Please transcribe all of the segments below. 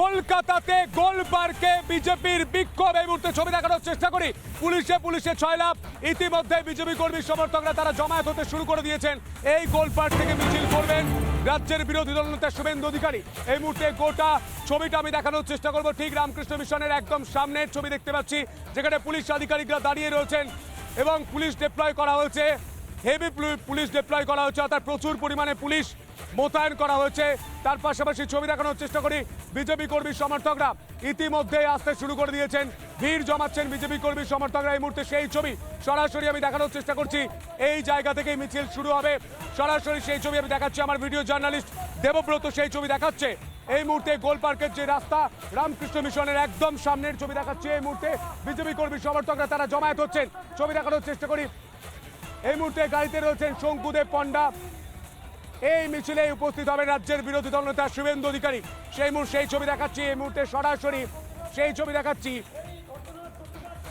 কলকাতাতে গোল পার্কে বিজেপির বিক্ষোভ। এই মুহূর্তে ছবি দেখানোর চেষ্টা করি। পুলিশে পুলিশে ছয় লাভ ইতিমধ্যে বিজেপি কর্মী সমর্থকরা তারা জমায়েত হতে শুরু করে দিয়েছেন। এই গোল পার্ক থেকে মিছিল করবেন রাজ্যের বিরোধী দলনেতা শুভেন্দু অধিকারী। এই মুহূর্তে গোটা ছবিটা আমি দেখানোর চেষ্টা করব। ঠিক রামকৃষ্ণ মিশনের একদম সামনের ছবি দেখতে পাচ্ছি, যেখানে পুলিশ আধিকারিকরা দাঁড়িয়ে রয়েছেন এবং পুলিশ ডিপ্লয় করা হয়েছে। হেভি পুলিশ ডিপ্লয় করা হয়েছে, অর্থাৎ প্রচুর পরিমাণে পুলিশ মোতায়েন করা হয়েছে। তার পাশাপাশি ছবি দেখানোর চেষ্টা করি বিজেপি কর্মী সমর্থকরা। ইতিমধ্যে আসতে শুরু করে দিয়েছেন। ভিড় জমাচ্ছেন বিজেপি কর্মী সমর্থকরা এই মুহূর্তে সেই ছবি। সরাসরি আমি দেখানোর চেষ্টা করছি। এই জায়গা থেকেই মিছিল শুরু হবে। সরাসরি সেই ছবি আমি দেখাচ্ছি। আমার ভিডিও জার্নালিস্ট দেবব্রত সেই ছবি দেখাচ্ছে। এই মুহূর্তে গোল পার্কের যে রাস্তা, রামকৃষ্ণ মিশনের একদম সামনের ছবি দেখাচ্ছে। এই মুহূর্তে বিজেপি কর্মী সমর্থকরা তারা জমায়েত হচ্ছেন। ছবি দেখানোর চেষ্টা করি। এই মুহূর্তে গাড়িতে রয়েছেন শঙ্কুদেব পণ্ডা। এই মিছিলে উপস্থিত হবে রাজ্যের বিরোধী দলনেতা শুভেন্দু অধিকারী। সেই মুহূর্তে সেই ছবি দেখাচ্ছি, এই মুহূর্তে সরাসরি সেই ছবি দেখাচ্ছি।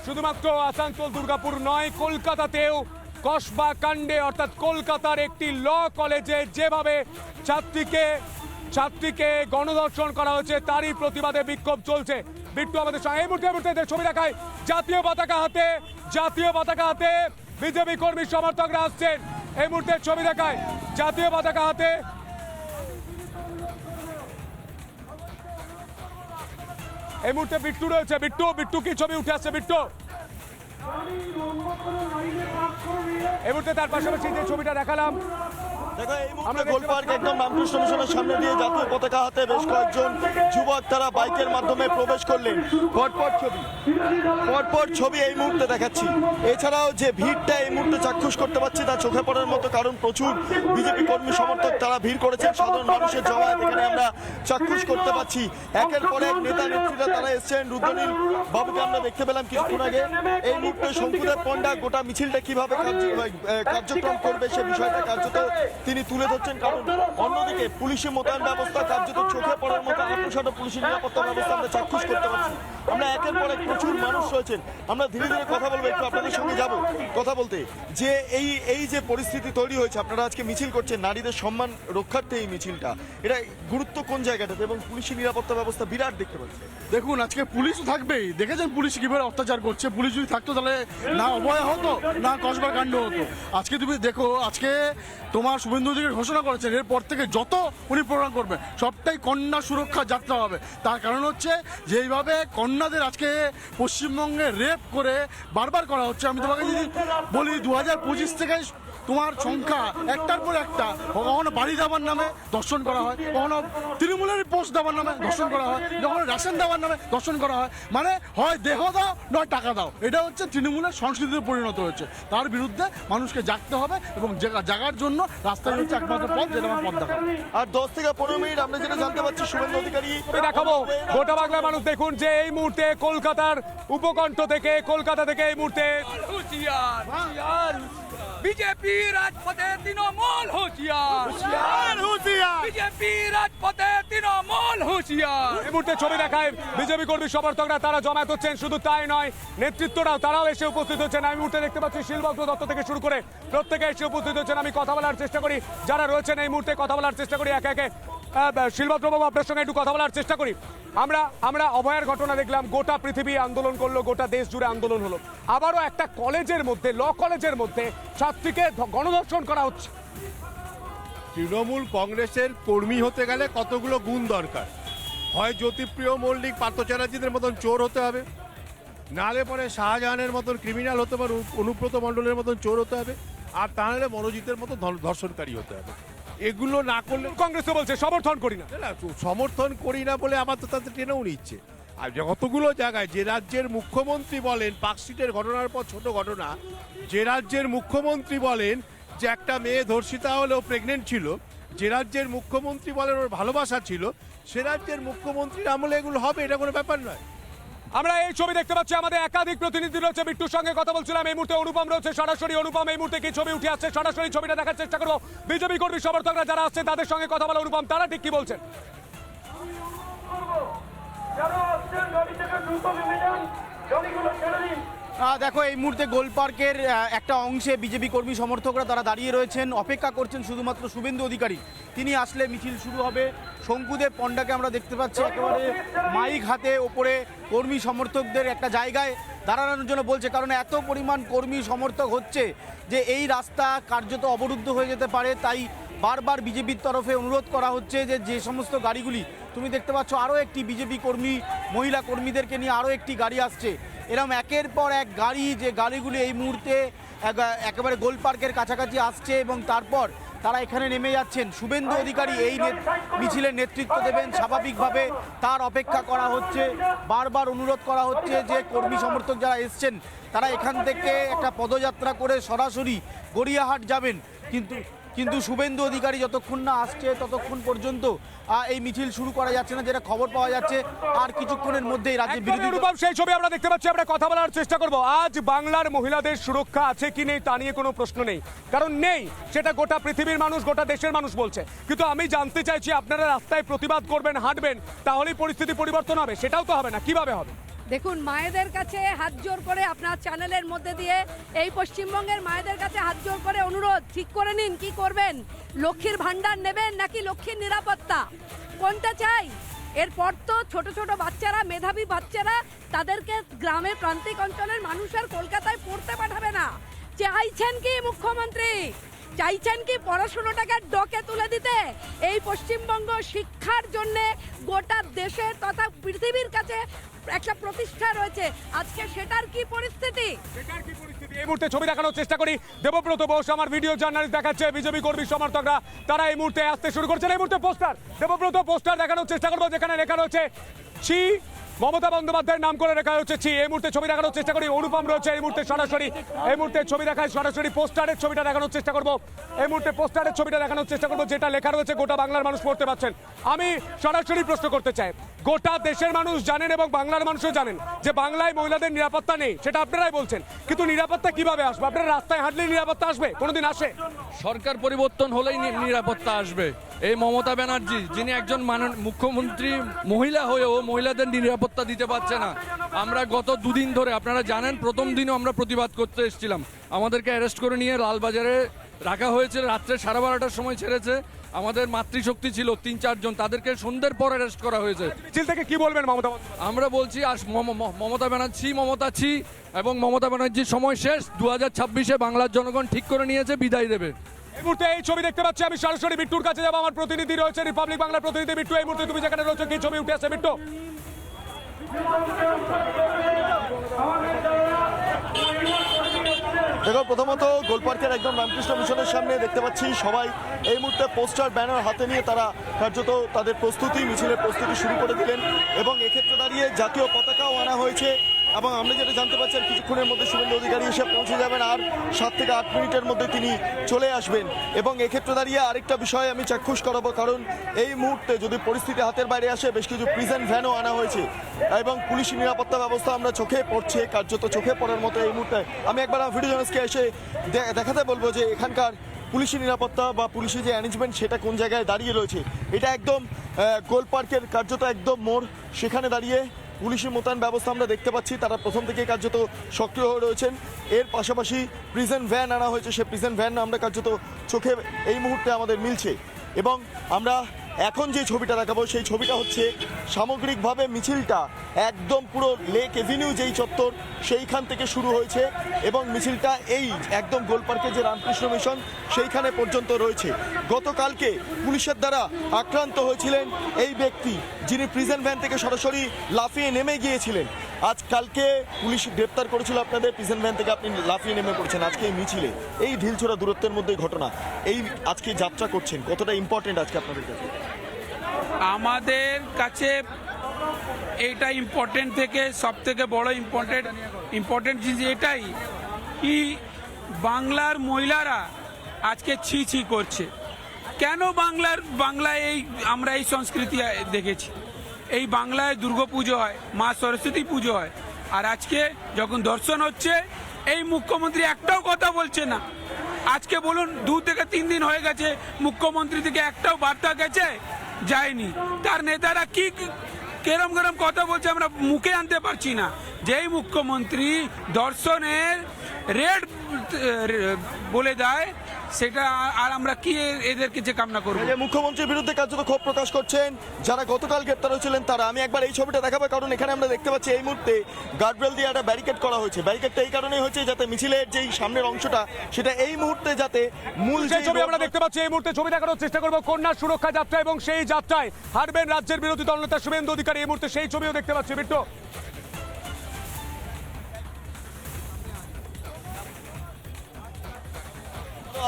শুধুমাত্র আসানসোল, দুর্গাপুর নয়, কলকাতাতেও কসবা কাণ্ডে, অর্থাৎ কলকাতার একটি ল কলেজে যেভাবে ছাত্রীকে ছাত্রীকে গণধর্ষণ করা হয়েছে, তারই প্রতিবাদে বিক্ষোভ চলছে। বিট্টু, আমাদের সঙ্গে এই মুহূর্তে মুহূর্তে ছবি দেখায়। জাতীয় পতাকা হাতে, জাতীয় পতাকা হাতে বিজেপি কর্মী সমর্থকরা আসছেন। এই মুহূর্তে ছবি দেখায়। জাতীয় পতাকা হাতে। এই মুহূর্তে বিট্টু রয়েছে। বিট্টু বিট্টু কি ছবি উঠে আসছে? বিট্টু। এই মুহূর্তে তার পাশাপাশি যে ছবিটা দেখালাম আমরা গোলপার্ক পাচ্ছি- একদম রামকৃষ্ণ মিশনের সামনে দিয়ে জাতীয় পতাকা হাতে বেশ কয়েকজন যুবক তারা বাইকের মাধ্যমে প্রবেশ করলেন। পটপট ছবি পটপট ছবি এই মুহূর্তে দেখাচ্ছি। এছাড়াও যে ভিড়টা এই মুহূর্তে চাক্ষুষ করতে পারছি তা চোখে পড়ার মতো কারণ প্রচুর বিজেপি কর্মী সমর্থক তারা ভিড় করেছেন। সাধারণ মানুষের জমায়েত এখানে আমরা চাক্ষুষ করতে পারছি। একের পর এক নেতা, নেত্রীরা তারা এসছেন। রুদ্রনীল বাবুকে আমরা দেখতে পেলাম কিছুক্ষণ আগে। এই মুহূর্তে শঙ্কুদেব পণ্ডা গোটা মিছিলটা কীভাবে কার্যক্রম করবে সে বিষয়টা কার্যত তিনি তুলে ধরছেন কারণ অন্যদিকে পুলিশি মোতায়েন ব্যবস্থা কার্যত চোখে পড়ার মতো আত্মসাত পুলিশি নিরাপত্তা ব্যবস্থা আমরা চাক্ষুষ করতে পারছি। আমরা একের পর এক প্রচুর মানুষ রয়েছেন। আমরা ধীরে ধীরে কথা বলব, একটু আপনাদের সঙ্গে যাব। কথা বলতে, যে এই এই যে পরিস্থিতি তৈরি হয়েছে, আপনারা আজকে মিছিল করছেন, নারীদের সম্মান রক্ষার্থে এই মিছিলটা। এটা গুরুত্ব কোন জায়গাটাতে এবং পুলিশি নিরাপত্তা ব্যবস্থা বিরাট দেখতে পাচ্ছি। দেখুন, আজকে পুলিশ থাকবেই। দেখেছেন পুলিশ কীভাবে অত্যাচার করছে? পুলিশ যদি থাকতো তাহলে না অভয় হতো, না কসবার কাণ্ড হতো। আজকে তুমি দেখো, আজকে তোমার শুভেন্দু ঘোষণা করেছেন, এরপর থেকে যত উনি প্রোগ্রাম করবেন সবটাই কন্যা সুরক্ষা যাত্রা হবে। তার কারণ হচ্ছে, যেইভাবে কন্যাদের আজকে পশ্চিমবঙ্গে রেপ করে বারবার করা হচ্ছে, আমি তোমাকে যদি বলি দু হাজার পঁচিশ থেকে তোমার সংখ্যা একটার পর একটা কখনো বাড়ি দেওয়ার নামে দর্শন করা হয় কখনো তৃণমূলের পোস্ট দেওয়ার নামে দর্শন করা হয় কখনো রেশন দেওয়ার নামে দর্শন করা হয়। মানে হয় দেহ দাও নয় টাকা দাও। এটা হচ্ছে তৃণমূলের সংস্কৃতিতে পরিণত হচ্ছে তার বিরুদ্ধে মানুষকে জাগতে হবে এবং জাগার জন্য রাস্তায় হচ্ছে একমাত্র পথ যেটা আমার পথ দেখা আর দশ থেকে পনেরো মিনিট আমরা যেটা জানতে পারছি শুভেন্দু অধিকারী দেখাবো গোটা বাংলার মানুষ দেখুন যে এই মুহূর্তে কলকাতার উপকণ্ঠ থেকে কলকাতা থেকে এই মুহূর্তে বিজেপি রাজপথে তৃণমূল হুঁশিয়ার বিজেপি রাজপথে তৃণমূল হুঁশিয়ার এই মুহূর্তে ছবি দেখায় বিজেপি কর্মী সমর্থকরা তারা জমায়েত হচ্ছেন শুধু তাই নয় নেতৃত্বরাও তারাও এসে উপস্থিত হচ্ছেন। আমি মুহূর্তে দেখতে পাচ্ছি শিলভদ্র দত্ত থেকে শুরু করে প্রত্যেকে এসে উপস্থিত হচ্ছেন। আমি কথা বলার চেষ্টা করি যারা রয়েছেন এই মুহূর্তে কথা বলার চেষ্টা করি একে একে শিলভদ্র বাবু আপনার সঙ্গে একটু কথা বলার চেষ্টা করি। আমরা আমরা অভয়ের ঘটনা দেখলাম, গোটা পৃথিবী আন্দোলন করল, গোটা দেশ জুড়ে আন্দোলন হলো। আবারও একটা কলেজের মধ্যে, ল কলেজের মধ্যে ছাত্রীকে গণধর্ষণ করা হচ্ছে। তৃণমূল কংগ্রেসের কর্মী হতে গেলে কতগুলো গুণ দরকার? হয় জ্যোতিপ্রিয় মল্লিক, পার্থ চ্যাটার্জিদের মতন চোর হতে হবে। নালে পরে শাহজাহানের মতন ক্রিমিনাল হতে পারে অনুব্রত মণ্ডলের মতন চোর হতে হবে। আর তাহলে মনোজিতের মতো ধর- ধর্ষণকারী হতে হবে। এগুলো না করলে কংগ্রেসও বলছে, সমর্থন করি না। সমর্থন করি না বলে আমার তো তাদের টেনেও নিচ্ছে। আর যতগুলো জায়গায় যে রাজ্যের মুখ্যমন্ত্রী বলেন পার্কস্ট্রিটের ঘটনার পর ছোট ঘটনা, যে রাজ্যের মুখ্যমন্ত্রী বলেন যে একটা মেয়ে ধর্ষিতা হলেও প্রেগনেন্ট ছিল, যে রাজ্যের মুখ্যমন্ত্রী বলেন ওর ভালোবাসা ছিল, সে রাজ্যের মুখ্যমন্ত্রীর আমলে এগুলো হবে, এটা কোনো ব্যাপার নয়। আমরা এই ছবি দেখতে পাচ্ছি আমাদের একাধিক প্রতিনিধি রয়েছে। বিট্টুর সঙ্গে কথা বলছিলাম এই মুহূর্তে অনুপম রয়েছে সরাসরি অনুপম এই মুহূর্তে কি ছবি উঠে আসছে? সরাসরি ছবিটা দেখার চেষ্টা করব। বিজেপি কর্মী সমর্থকরা যারা আসছে তাদের সঙ্গে কথা বলা অনুপম তারা ঠিক কি বলছেন? আহ, দেখো, এই মুহূর্তে গোল পার্কের একটা অংশে বিজেপি কর্মী সমর্থকরা তারা দাঁড়িয়ে রয়েছেন। অপেক্ষা করছেন শুধুমাত্র শুভেন্দু অধিকারী। তিনি আসলে মিছিল শুরু হবে। শঙ্কুদেব পণ্ডাকে আমরা দেখতে পাচ্ছি একেবারে মাইক হাতে ওপরে কর্মী সমর্থকদের একটা জায়গায় দাঁড়ানোর জন্য বলছে, কারণ এত পরিমাণ কর্মী সমর্থক হচ্ছে যে এই রাস্তা কার্যত অবরুদ্ধ হয়ে যেতে পারে। তাই বারবার বিজেপির তরফে অনুরোধ করা হচ্ছে যে যে সমস্ত গাড়িগুলি, তুমি দেখতে পাচ্ছ আরও একটি বিজেপি কর্মী, মহিলা কর্মীদেরকে নিয়ে আরও একটি গাড়ি আসছে। এরকম একের পর এক গাড়ি, যে গাড়িগুলি এই মুহূর্তে একেবারে গোল পার্কের কাছাকাছি আসছে এবং তারপর তারা এখানে নেমে যাচ্ছেন। শুভেন্দু অধিকারী এই মিছিলের নেতৃত্ব দেবেন। স্বাভাবিকভাবে তার অপেক্ষা করা হচ্ছে। বারবার অনুরোধ করা হচ্ছে যে কর্মী সমর্থক যারা এসছেন, তারা এখান থেকে একটা পদযাত্রা করে সরাসরি গড়িয়াহাট যাবেন। কিন্তু কিন্তু শুভেন্দু অধিকারী যতক্ষণ না আসছে ততক্ষণ পর্যন্ত এই মিছিল শুরু করা যাচ্ছে না যেটা খবর পাওয়া যাচ্ছে আর কিছুক্ষণের মধ্যেই রাজ্যের বিরোধী অনুপম সেই ছবি আমরা দেখতে পাচ্ছি আমরা কথা বলার চেষ্টা করব। আজ বাংলার মহিলাদের সুরক্ষা আছে কি নেই তা নিয়ে কোনো প্রশ্ন নেই। কারণ নেই সেটা গোটা পৃথিবীর মানুষ গোটা দেশের মানুষ বলছে। কিন্তু আমি জানতে চাইছি আপনারা রাস্তায় প্রতিবাদ করবেন হাঁটবেন তাহলেই পরিস্থিতি পরিবর্তন হবে সেটাও তো হবে না কীভাবে হবে? দেখুন, মায়েদের কাছে হাত জোর করে আপনার চ্যানেলের মধ্যে দিয়ে এই পশ্চিমবঙ্গের মায়েদের কাছে হাত জোর করে অনুরোধ, ঠিক করে নিন, কি করবেন? লক্ষ্মীর ভান্ডার নেবেন নাকি লক্ষ্মীর নিরাপত্তা? কোনটা চাই? এরপর তো ছোট ছোট বাচ্চারা, মেধাবী বাচ্চারা তাদেরকে গ্রামে প্রান্তিক অঞ্চলের মানুষের কলকাতায় পড়তে পাঠাবে না। চাইছেন কি মুখ্যমন্ত্রী? চাইছেন কি পড়াশুনোটাকে ডকে তুলে দিতে? এই পশ্চিমবঙ্গ শিক্ষার জন্যে গোটা দেশের তথা পৃথিবীর কাছে একটা প্রতিষ্ঠা রয়েছে। আজকে সেটার কি পরিস্থিতি? এই মুহূর্তে ছবি দেখানোর চেষ্টা করি। দেবব্রত বোস, আমার ভিডিও জার্নালিস্ট দেখাচ্ছে, বিজেপি কর্মী সমর্থকরা, তারা এই মুহূর্তে আসতে শুরু করছেন। এই মুহূর্তে পোস্টার দেবব্রত পোস্টার দেখানোর চেষ্টা করব, যেখানে লেখা রয়েছে, ছি, মমতা বন্দ্যোপাধ্যায়ের নাম করে লেখা হচ্ছে এই মুহূর্তে ছবি দেখানোর চেষ্টা করি, অনুপম রয়েছে এই মুহূর্তে সরাসরি। এই মুহূর্তে ছবি দেখায় সরাসরি পোস্টারের ছবিটা দেখানোর চেষ্টা করব। এই মুহূর্তে পোস্টারের ছবিটা দেখানোর চেষ্টা করব, যেটা লেখা রয়েছে, গোটা বাংলার মানুষ পড়তে পারছেন। আমি সরাসরি প্রশ্ন করতে চাই, গোটা দেশের মানুষ জানেন এবং বাংলার মানুষও জানেন যে বাংলায় মহিলাদের নিরাপত্তা নেই, সেটা আপনারাই বলছেন। কিন্তু নিরাপত্তা কীভাবে আসবে? আপনারা রাস্তায় হাঁটলেই নিরাপত্তা আসবে? কোনোদিন আসে? সরকার পরিবর্তন হলেই নিরাপত্তা আসবে। এই মমতা ব্যানার্জি, যিনি একজন মানন- মুখ্যমন্ত্রী মহিলা হয়েও মহিলাদের নিরাপত্তা দিতে পারছে না। আমরা গত দুদিন ধরে, আপনারা জানেন, প্রথম দিনও আমরা প্রতিবাদ করতে এসেছিলাম। আমাদেরকে অ্যারেস্ট করে নিয়ে লালবাজারে রাখা হয়েছে রাত্রে সাড়ে বারোটার সময় ছেড়েছে। আমাদের মাতৃশক্তি ছিল তিন চারজন তাদেরকে সন্ধ্যের পর অ্যারেস্ট করা হয়েছে। মিছিল থেকে কি বলবেন মমতা আমরা বলছি আস মমতা ব্যানার্জি মমতা ছি এবং মমতা ব্যানার্জির সময় শেষ। দু হাজার ছাব্বিশে বাংলার জনগণ ঠিক করে নিয়েছে বিদায় দেবে। এই মুহূর্তে এই ছবি দেখতে পাচ্ছি আমি সরাসরি বিট্টুর কাছে যাব। আমার প্রতিনিধি রয়েছে রিপাবলিক বাংলার প্রতিনিধি বিট্টু এই মুহূর্তে তুমি যেখানে রয়েছে কি ছবি উঠে আসছে বিট্টু দেখো, প্রথমত গোলপার্কের একদম রামকৃষ্ণ মিশনের সামনে দেখতে পাচ্ছি সবাই এই মুহূর্তে পোস্টার, ব্যানার হাতে নিয়ে তারা কার্যত তাদের প্রস্তুতি, মিছিলের প্রস্তুতি শুরু করে দিলেন। এবং এক্ষেত্রে দাঁড়িয়ে জাতীয় পতাকাও আনা হয়েছে। এবং আমরা যেটা জানতে পারছি আর কিছুক্ষণের মধ্যে শুভেন্দু অধিকারী এসে পৌঁছে যাবেন আর সাত থেকে আট মিনিটের মধ্যে তিনি চলে আসবেন। এবং এক্ষেত্রে দাঁড়িয়ে আরেকটা বিষয় আমি চাক্ষুষ করাবো, কারণ এই মুহূর্তে যদি পরিস্থিতি হাতের বাইরে আসে, বেশ কিছু প্রিজেন্ট ভ্যানও আনা হয়েছে। এবং পুলিশি নিরাপত্তা ব্যবস্থা আমরা চোখে পড়ছে, কার্যত চোখে পড়ার মতো এই মুহূর্তে। আমি একবার ভিডিও এসে দেখাতে বলব যে এখানকার পুলিশি নিরাপত্তা বা পুলিশের যে অ্যারেঞ্জমেন্ট সেটা কোন জায়গায় দাঁড়িয়ে রয়েছে। এটা একদম গোল পার্কের কার্যত একদম মোড়। সেখানে দাঁড়িয়ে পুলিশি মোতায়েন ব্যবস্থা আমরা দেখতে পাচ্ছি। তারা প্রথম থেকে কার্যত সক্রিয় হয়ে রয়েছেন। এর পাশাপাশি প্রিজেন্ট ভ্যান আনা হয়েছে। সে প্রিজেন্ট ভ্যান আমরা কার্যত চোখে এই মুহূর্তে আমাদের মিলছে। এবং আমরা এখন যে ছবিটা দেখাবো, সেই ছবিটা হচ্ছে সামগ্রিকভাবে মিছিলটা। একদম পুরো লেক এভিনিউ যেই চত্বর, সেইখান থেকে শুরু হয়েছে এবং মিছিলটা এই একদম গোলপার্কে যে রামকৃষ্ণ মিশন, সেইখানে পর্যন্ত রয়েছে। গতকালকে পুলিশের দ্বারা আক্রান্ত হয়েছিলেন এই ব্যক্তি, যিনি প্রিজেন্ট ভ্যান থেকে সরাসরি লাফিয়ে নেমে গিয়েছিলেন। আজ কালকে পুলিশ গ্রেপ্তার করেছিল আপনাদের প্রিজেন্ট ভ্যান থেকে আপনি লাফিয়ে নেমে পড়ছেন আজকে এই মিছিলে। এই ঢিলছোড়া দূরত্বের মধ্যে ঘটনা, এই আজকে যাত্রা করছেন, কতটা ইম্পর্টেন্ট আজকে আপনাদের কাছে? আমাদের কাছে এইটা ইম্পর্টেন্ট থেকে সব থেকে বড় ইম্পর্টেন্ট ইম্পর্টেন্ট জিনিস এটাই কি বাংলার মহিলারা আজকে ছি ছি করছে। কেন বাংলার, বাংলায় এই, আমরা এই সংস্কৃতি দেখেছি? এই বাংলায় দুর্গাপুজো হয়, মা সরস্বতী পুজো হয়। আর আজকে যখন দর্শন হচ্ছে, এই মুখ্যমন্ত্রী একটাও কথা বলছে না। আজকে বলুন, দু থেকে তিন দিন হয়ে গেছে, মুখ্যমন্ত্রী থেকে একটাও বার্তা গেছে, যায়নি। তার নেতারা কি কেরম কেরম কথা বলছে আমরা মুখে আনতে পারছি না। যেই মুখ্যমন্ত্রী দর্শনের রেড বলে দেয় সেটা আর- আমরা কি এদেরকে যে কামনা করব? মুখ্যমন্ত্রীর বিরুদ্ধে কার্যত ক্ষোভ প্রকাশ করছেন যারা গতকাল গ্রেপ্তার হয়েছিলেন তারা। আমি একবার এই ছবিটা দেখাবো কারণ এখানে আমরা দেখতে পাচ্ছি এই মুহূর্তে গার্ডরেল দিয়ে একটা ব্যারিকেড করা হয়েছে। ব্যারিকেডটা এই কারণেই হচ্ছে যাতে মিছিলের যেই সামনের অংশটা সেটা এই মুহূর্তে যাতে মূল যেই ছবি আমরা দেখতে পাচ্ছি এই মুহূর্তে ছবি দেখানোর চেষ্টা করব কন্যা সুরক্ষা যাত্রা এবং সেই যাত্রায় হারবেন রাজ্যের বিরোধী দলনেতা শুভেন্দু অধিকারী। এই মুহূর্তে সেই ছবিও দেখতে পাচ্ছি বিট্টু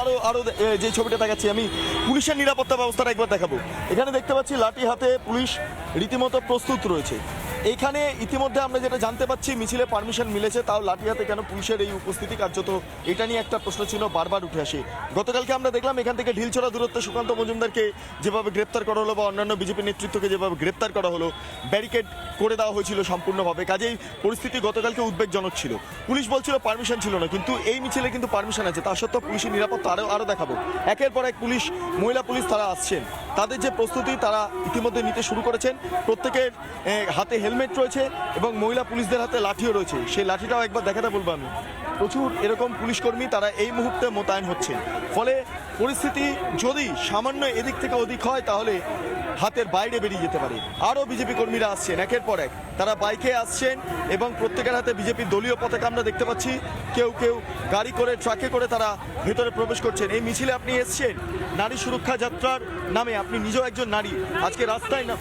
আরও আরও যে ছবিটা দেখাচ্ছি, আমি পুলিশের নিরাপত্তা ব্যবস্থাটা একবার দেখাবো। এখানে দেখতে পাচ্ছি লাঠি হাতে পুলিশ রীতিমতো প্রস্তুত রয়েছে। এখানে ইতিমধ্যে আমরা যেটা জানতে পাচ্ছি, মিছিলে পারমিশন মিলেছে, তাও লাঠি হাতে কেন পুলিশের এই উপস্থিতি? কার্যত এটা নিয়ে একটা প্রশ্ন ছিল, বারবার উঠে আসে। গতকালকে আমরা দেখলাম এখান থেকে ঢিলছড়া দূরত্বে সুকান্ত মজুমদারকে যেভাবে গ্রেপ্তার করা হলো বা অন্যান্য বিজেপি নেতৃত্বকে যেভাবে গ্রেপ্তার করা হলো, ব্যারিকেড করে দেওয়া হয়েছিল সম্পূর্ণভাবে। কাজেই পরিস্থিতি গতকালকে উদ্বেগজনক ছিল। পুলিশ বলছিল পারমিশন ছিল না, কিন্তু এই মিছিলে কিন্তু পারমিশন আছে। তা সত্ত্বেও পুলিশের নিরাপত্তা আরও আরও দেখাবো। একের পর এক পুলিশ, মহিলা পুলিশ তারা আসছেন। তাদের যে প্রস্তুতি তারা ইতিমধ্যে নিতে শুরু করেছেন। প্রত্যেকের হাতে হেলমেট রয়েছে এবং মহিলা পুলিশদের হাতে লাঠিও রয়েছে। সেই লাঠিটাও একবার দেখাতে বলব আমি। প্রচুর এরকম পুলিশ কর্মী তারা এই মুহূর্তে মোতায়েন হচ্ছে। ফলে পরিস্থিতি যদি সামান্য এদিক থেকে ওদিক হয়, তাহলে হাতের বাইরে বেরিয়ে যেতে পারে। আরও বিজেপি কর্মীরা আসছেন একের পর এক। তারা বাইকে আসছেন এবং প্রত্যেকের হাতে বিজেপির দলীয় পতাকা আমরা দেখতে পাচ্ছি। কেউ কেউ গাড়ি করে, ট্রাকে করে তারা ভেতরে প্রবেশ করছেন। এই মিছিলে আপনি এসছেন? নারী সুরক্ষা যাত্রার নামে আপনি নিজেও একজন নারী। আজকে রাস্তায় না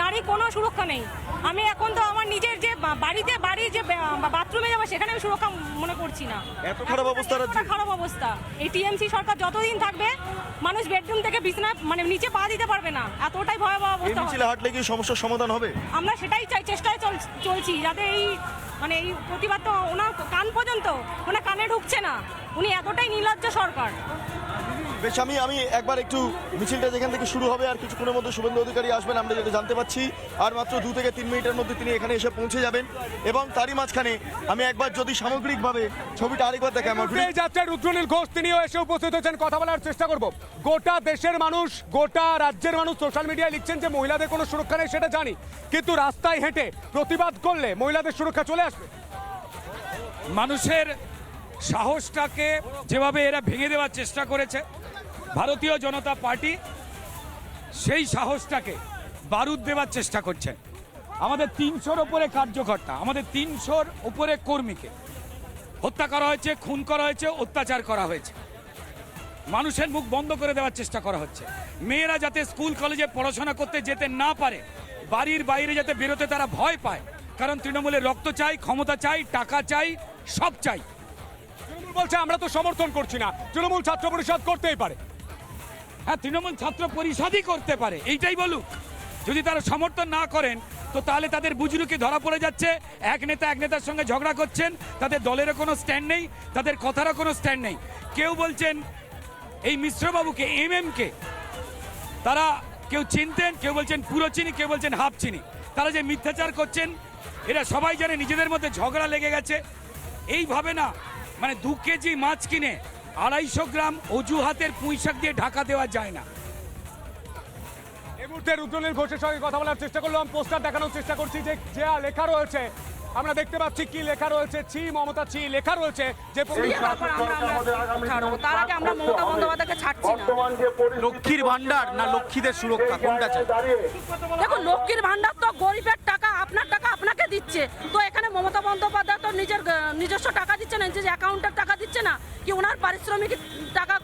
নারী কোনো সুরক্ষা নেই। আমি এখন তো আমার নিজের যে বাড়িতে বাড়ির যে বাথরুমে যাব সেখানে আমি সুরক্ষা মনে করছি না। এত খারাপ অবস্থা খারাপ অবস্থা। এই টিএমসি সরকার যতদিন থাকবে মানুষ বেডরুম থেকে বিছানা মানে নিচে পা দিতে পারবে না। এতটাই ভয়াবহ অবস্থা মিছিলে হাঁটলে কি সমস্যার সমাধান হবে? আমরা সেটাই চাই চেষ্টায় চল- চলছি যাতে এই মানে এই প্রতিবাদ তো ওনার কান পর্যন্ত ওনার কানে ঢুকছে না। উনি এতটাই নির্লজ্জ সরকার। বেশ আমি আমি একবার একটু মিছিলটা যেখান থেকে শুরু হবে আর কিছুক্ষণের মধ্যে শুভেন্দু অধিকারী আসবেন আমরা যেটা জানতে পাচ্ছি আর মাত্র দু থেকে তিন মিনিটের মধ্যে তিনি এখানে এসে পৌঁছে যাবেন এবং তারই মাঝখানে আমি একবার যদি সামগ্রিকভাবে ছবিটা আরেকবার দেখাই আমার এই যাত্রায় রুদ্রনীল ঘোষ তিনিও এসে উপস্থিত হয়েছেন। কথা বলার চেষ্টা করব। গোটা দেশের মানুষ গোটা রাজ্যের মানুষ সোশ্যাল মিডিয়ায় লিখছেন যে মহিলাদের কোনো সুরক্ষা নেই সেটা জানি। কিন্তু রাস্তায় হেঁটে প্রতিবাদ করলে মহিলাদের সুরক্ষা চলে আসবে? মানুষের সাহসটাকে যেভাবে এরা ভেঙে দেওয়ার চেষ্টা করেছে ভারতীয় জনতা পার্টি সেই সাহসটাকে বারুদ দেওয়ার চেষ্টা করছেন আমাদের তিনশোর ওপরে কার্যকর্তা, আমাদের তিনশোর ওপরে কর্মীকে হত্যা করা হয়েছে, খুন করা হয়েছে, অত্যাচার করা হয়েছে। মানুষের মুখ বন্ধ করে দেওয়ার চেষ্টা করা হচ্ছে। মেয়েরা যাতে স্কুল, কলেজে পড়াশোনা করতে যেতে না পারে, বাড়ির বাইরে যাতে বেরোতে তারা ভয় পায়, কারণ তৃণমূলে রক্ত চাই, ক্ষমতা চাই, টাকা চাই, সব চাই। তৃণমূল বলছে, আমরা তো সমর্থন করছি না। তৃণমূল ছাত্র পরিষদ করতেই পারে। হ্যাঁ তৃণমূল ছাত্র পরিষদই করতে পারে, এইটাই বলুক। যদি তারা সমর্থন না করেন, তো তাহলে তাদের বুজরুকি ধরা পড়ে যাচ্ছে। এক নেতা এক নেতার সঙ্গে ঝগড়া করছেন, তাদের দলেরও কোনো স্ট্যান্ড নেই, তাদের কথারও কোনো স্ট্যান্ড নেই। কেউ বলছেন, এই মিশ্রবাবুকে এম এম কে তারা কেউ চিনতেন, কেউ বলছেন পুরো চিনি কেউ বলছেন হাফ চিনি তারা যে মিথ্যাচার করছেন, এরা সবাই জানে, নিজেদের মধ্যে ঝগড়া লেগে গেছে। এইভাবে না মানে দু কেজি মাছ কিনে আড়াইশো গ্রাম অজুহাতের পুঁইশাক দিয়ে ঢাকা দেওয়া যায় না। এই মুহূর্তে রুদ্রনীল ঘোষের সঙ্গে কথা বলার চেষ্টা করলাম পোস্টার দেখানোর চেষ্টা করছি যে যা লেখা রয়েছে আমরা দেখতে পাচ্ছি কি লেখা রয়েছে। ছি মমতা ছি লেখা রয়েছে যে তার আগে আমরা মমতা বন্দ্যোপাধ্যায়কে ছাড়ছি না। লক্ষ্মীর ভান্ডার না লক্ষ্মীদের সুরক্ষা? কোনটা চাই? দেখো লক্ষ্মীর ভান্ডার তো গরিবের টাকা আপনার টাকা আপনাকে দিচ্ছে। তো এখানে মমতা বন্দ্যোপাধ্যায় তো নিজের নিজস্ব টাকা দিচ্ছে না নিজের অ্যাকাউন্টের টাকা দিচ্ছে না। কি ওনার পারিশ্রমিক টাকা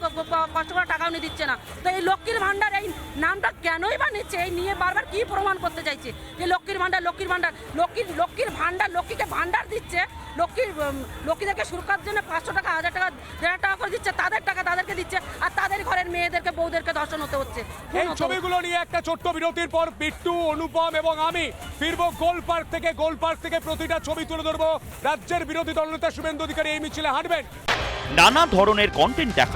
কষ্ট করে টাকা উনি দিচ্ছে না। তো এই লক্ষ্মীর ভান্ডার এই নামটা কেনই বা নিচ্ছে? এই নিয়ে বারবার কি প্রমাণ করতে চাইছে? যে লক্ষ্মীর ভান্ডার লক্ষ্মীর ভান্ডার লক্ষ্মীর লক্ষ্মীর ভান্ডার লক্ষ্মীকে ভান্ডার দিচ্ছে লক্ষ্মীর লক্ষ্মীদেরকে সুরক্ষার জন্য পাঁচশো টাকা হাজার টাকা দেড় হাজার টাকা করে দিচ্ছে তাদের টাকা তাদেরকে দিচ্ছে আর তাদের ঘরের মেয়েদেরকে বউদেরকে ধর্ষণ হতে হচ্ছে। এই ছবিগুলো নিয়ে একটা ছোট্ট বিরতির পর বিট্টু অনুপম এবং আমি ফিরবো গোল পার্ক থেকে গোল পার্ক থেকে প্রতিটা ছবি তুলে ধরবো। রাজ্যের বিরোধী দলনেতা শুভেন্দু অধিকারী এই মিছিলে হাঁটবেন। নানা ধরনের কন্টেন্ট